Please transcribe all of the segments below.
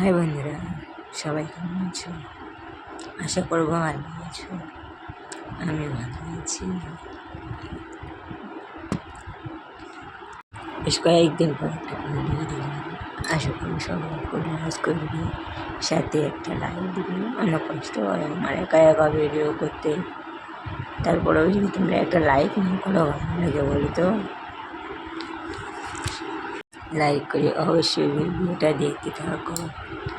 High বন্ধুরা, সবাই কেমন আছো? আশা করব ভালো আছো। আমি ভালো আছি। বেশ কয়েকদিন পর একটা করে দিয়ে দিলাম আশা করি সবাই পরিহাস করবি। সাথে একটা লাইক দিবি। অনেক কষ্ট হয়, আমার একা একা ভিডিও করতে। তারপরেও যদি তোমরা একটা লাইক না করো, ভালো লাগে বলি তো। লাইক করে অবশ্যই ভিডিওটা দেখতে থাকো দাঁত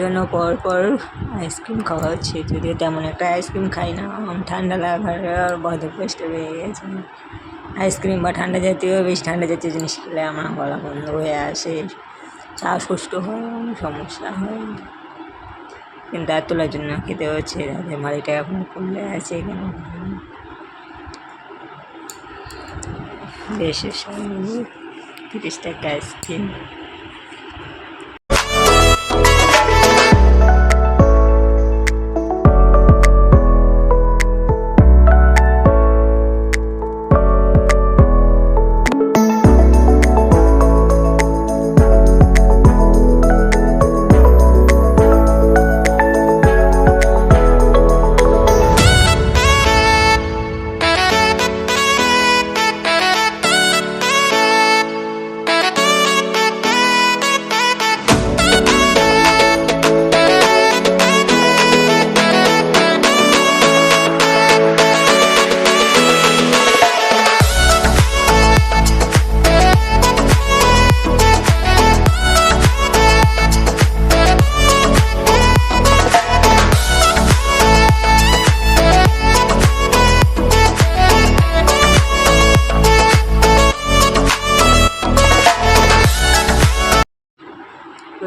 জন্য পর পর আইসক্রিম খাওয়া হচ্ছে। যদিও তেমন একটা আইসক্রিম খাই না ঠান্ডা লাগার বদভ্যস্ত হয়ে গেছে। আইসক্রিম বা ঠান্ডা জাতীয় বেশ ঠান্ডা জাতীয় জিনিস খেলে আমার গলা বন্ধ হয়ে আসে শ্বাসকষ্ট হয় অনেক সমস্যা হয়। কিন্তু দাঁত তোলার জন্য খেতে হচ্ছে দাঁতের মাড়িটা এখন খুললে আছে কেন? বেশ তিরিশ টাকা আইসক্রিম।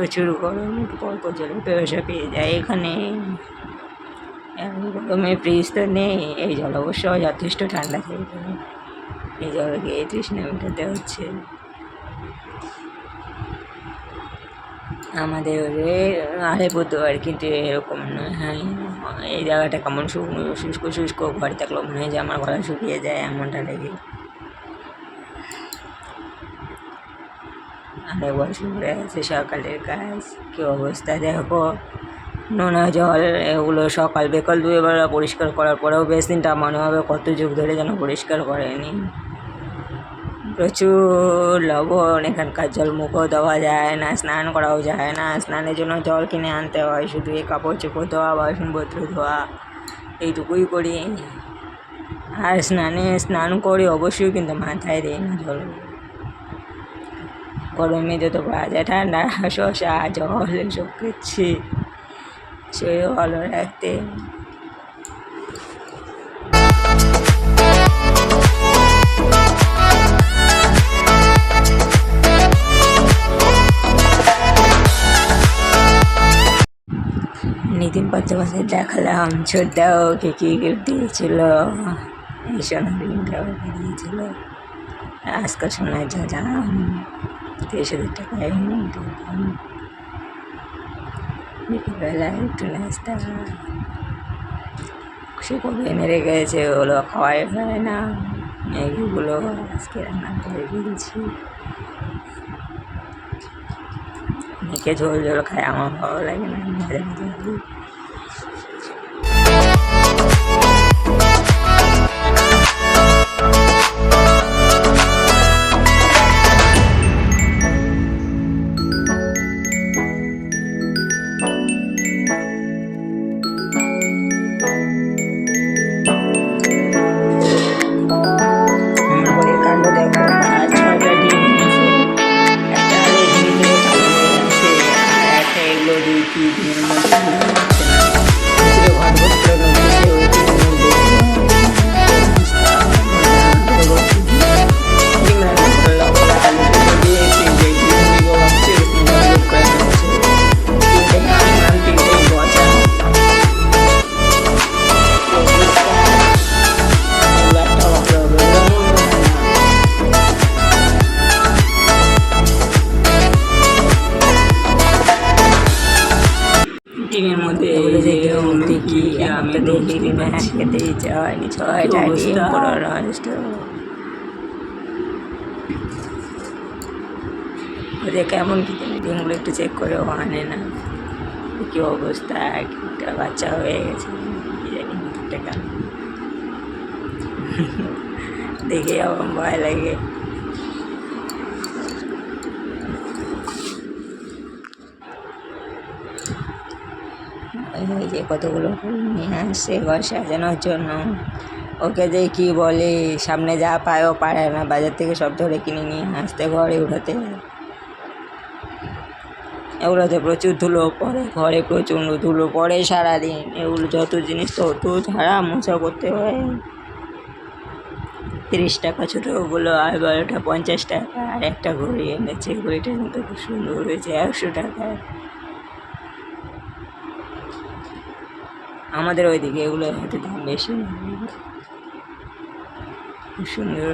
প্রচুর গরম, পর জলে পেয়াসা পেয়ে যায় এখানে। গরমে ফ্রিজ তো নেই, এই জল অবশ্য যথেষ্ট ঠান্ডা যায় এই জল গিয়ে তৃষ্ণা মেটাতে হচ্ছে। আমাদের আলিপুরদুয়ার কিন্তু এরকম নয় হ্যাঁ। এই জায়গাটা কেমন শুকনো শুষ্ক শুষ্ক ঘরে থাকলেও মনে হয় যে আমার গলা শুকিয়ে যায়, এমনটা লেগে। বছর ধরে আছে সকালের কাজ, কী অবস্থা দেখো? নোনা জল, এগুলো সকাল বিকাল দুইবেলা পরিষ্কার করার পরেও বেসিনটা মনে হবে কত যুগ ধরে যেন পরিষ্কার করেনি। প্রচুর লবণ, এখানকার জল মুখও দেওয়া যায় না, স্নান করাও যায় না, স্নানের জন্য জল কিনে আনতে হয়, শুধু এই কাপড় চোপড় ধোয়া, বাসনপত্র ধোয়া, এইটুকুই করি। আর স্নানে স্নান করি অবশ্যই কিন্তু মাথায় দিই না জল। গরমে যত পাওয়া যায়, ঠান্ডা, শসা, জল, এসব খাচ্ছি। শরীর ভালো রাখতে। নিতিন পত্রপাতে দেখালাম, ছোটদাও ওকে কি গিফট দিয়েছিল? এই সোনারিনটা ওকে দিয়েছিল। আজকাল শোনা যা তিরিশ হাজার টাকা বিকেলবেলায় একটু নাস্তা সে কবে এনে রেখেছে ওগুলো খাওয়াই হয় না। ম্যাগিগুলো আজকে রান্না করে দিয়েছি মেখে ঝোল ঝোল খায়, আমার ভালো লাগে না। মাঝে মাঝে হ্যাঁ ইচ্ছা হয়নি ছয়টা ডিম অবস্থা? পুরো নষ্ট ওদের কেমন কি জানি ডিমগুলো একটু চেক করে আনে না। কি অবস্থা? একটা বাচ্চা হয়ে গেছে কি জানি একটা দেখে আমার ভয় লাগে। এই যে কতগুলো ফুল নিয়ে আসছে ঘর সাজানোর জন্য। ওকে যে কি বলে, সামনে যা পায় ও পারে না, বাজার থেকে সব ধরে কিনে নিয়ে আসতে, ঘরে উঠাতে এগুলোতে প্রচুর ধুলো পড়ে, ঘরে প্রচণ্ড ধুলো পড়ে সারাদিন। এগুলো যত জিনিস তো অত ঝাড়া মোছা করতে হয়। তিরিশ টাকা ছোটোগুলো আর বারোটা পঞ্চাশ টাকা, আর একটা ঘড়ি এনেছে। ঘড়িটা কিন্তু খুব সুন্দর হয়েছে, একশো টাকায় আমাদের ওইদিকে এগুলো হয়তো দাম বেশি। খুব সুন্দর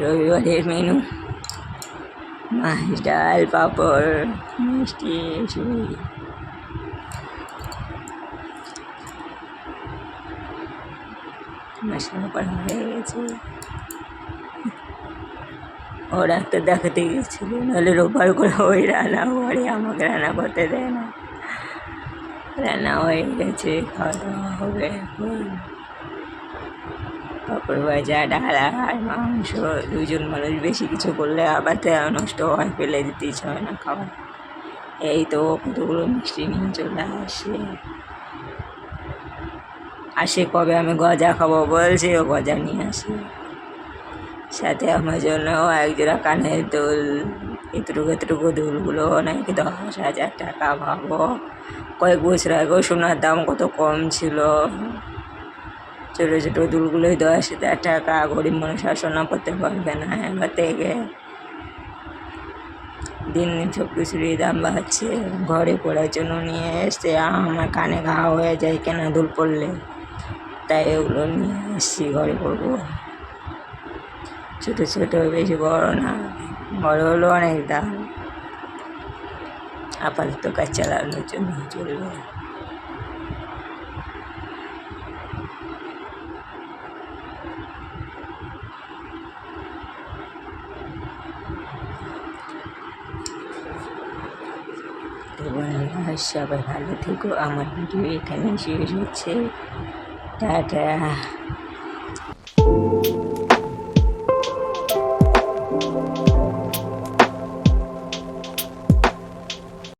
রবিবারের মেনু মাছ ডাল পাঁপড়, মিষ্টি এসবই মশলা করা হয়ে গেছে। ও ডাক্তার দেখাতে গেছিল, নাহলে রোববার করে ওই রান্না করে আমাকে রান্না করতে দেয় না। রান্না হয়ে গেছে, খাওয়া দাওয়া হবে এখন। পাঁপড় ভাজা ডাল আর মাংস দুজন মানুষ বেশি কিছু করলে আবার নষ্ট হয়, ফেলে দিতে ইচ্ছে হয় না খাবার এই তো কতগুলো মিষ্টি নিয়ে চলে আসে। আসে কবে আমি গজা খাব বলছে, ও গজা নিয়ে আসে। সাথে আমার জন্য এক জোড়া কানের দুল, এতটুকু এতটুকু দুলগুলো নাকি দশ হাজার টাকা ভাবো। কয়েক বছর আগেও সোনার দাম কত কম ছিল। ছোটো ছোটো দুলগুলোই দশ হাজার টাকা গরিব মানুষ আর সোনা করতে পারবে না এবার থেকে। দিন দিন সব কিছুরই দাম বাড়ছে, ঘরে পড়ার জন্য নিয়ে এসছে আমার কানে ঘা হয়ে যায়, কেন দুল পড়লে? তাই ওগুলো নিয়ে এসছি, ঘরে পড়ব। ছোটো ছোটো, বেশি বড় না, বড় হলো অনেক দাম। আপাতত কাজ চালানোর জন্য চলবে। তো সবাই ভালো থেকো। আমার ভিডিও এখানে শেষ হচ্ছে। টাটা।